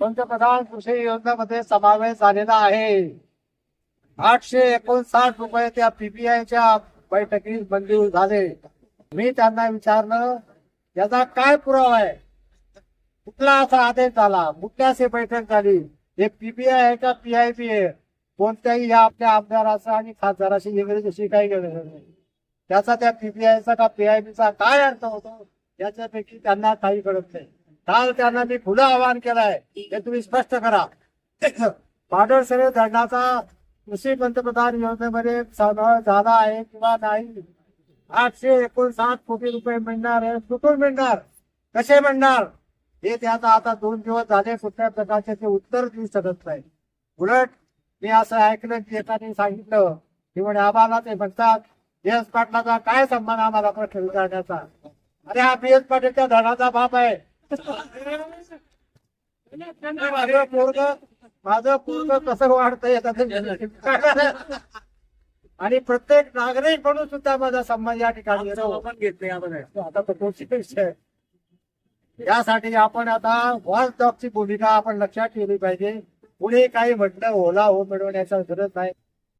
पंतप्रधान कृषी योजनेमध्ये समावेश झालेला आहे. आठशे एकोणसाठ रुपये त्या पीपीआयच्या बैठकीत मंजूर झाले. मी त्यांना विचारलं याचा काय पुरावा आहे? कुठला असा आदेश झाला? कुठल्याशी बैठक झाली. हे पीपीआय आहे का पीआयपी आहे? कोणत्याही या आपल्या आमदाराचा आणि खासदाराशी इंग्रजीशी काही गरज नाही. त्याचा त्या पीपीआयचा का पीआयपीचा काय अर्थ होतो? याच्यापैकी त्यांना काही कळत नाही. काल त्यांना मी खुलं आवाहन केलंय. हे तुम्ही स्पष्ट करा. पाडळसरे धरणाचा कृषी पंतप्रधान योजनेमध्ये समावेश झाला आहे किंवा नाही? आठशे एकोणसाठ कोटी रुपये मिळणार आहे. कुठून मिळणार? कसे मिळणार? हे त्याचा आता दोन दिवस झाले कुठल्या प्रकारचे ते उत्तर देऊ शकत नाही. उलट मी असं ऐकलं की एकाने सांगितलं. की म्हणे आम्हाला ते म्हणतात एस पाटलाचा काय संबंध आम्हाला प्रश्न विचारण्याचा? अरे हा बी एस पाटीलच्या धडाचा बाप आहे. माझं पोरग माझं पोरग कसं वाढतंय याचा आणि प्रत्येक नागरिक म्हणून सुद्धा माझा संबंध या ठिकाणी घेतले आता तो विषय. यासाठी आपण आता वॉच डॉगची भूमिका आपण लक्षात ठेवली पाहिजे. पुढे काही म्हटलं ओला हो मिळवण्याचा गरज नाही.